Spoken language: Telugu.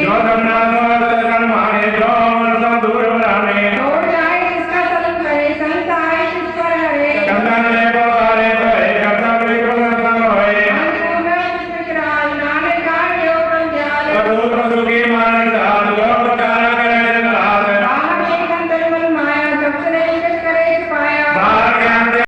Yo también.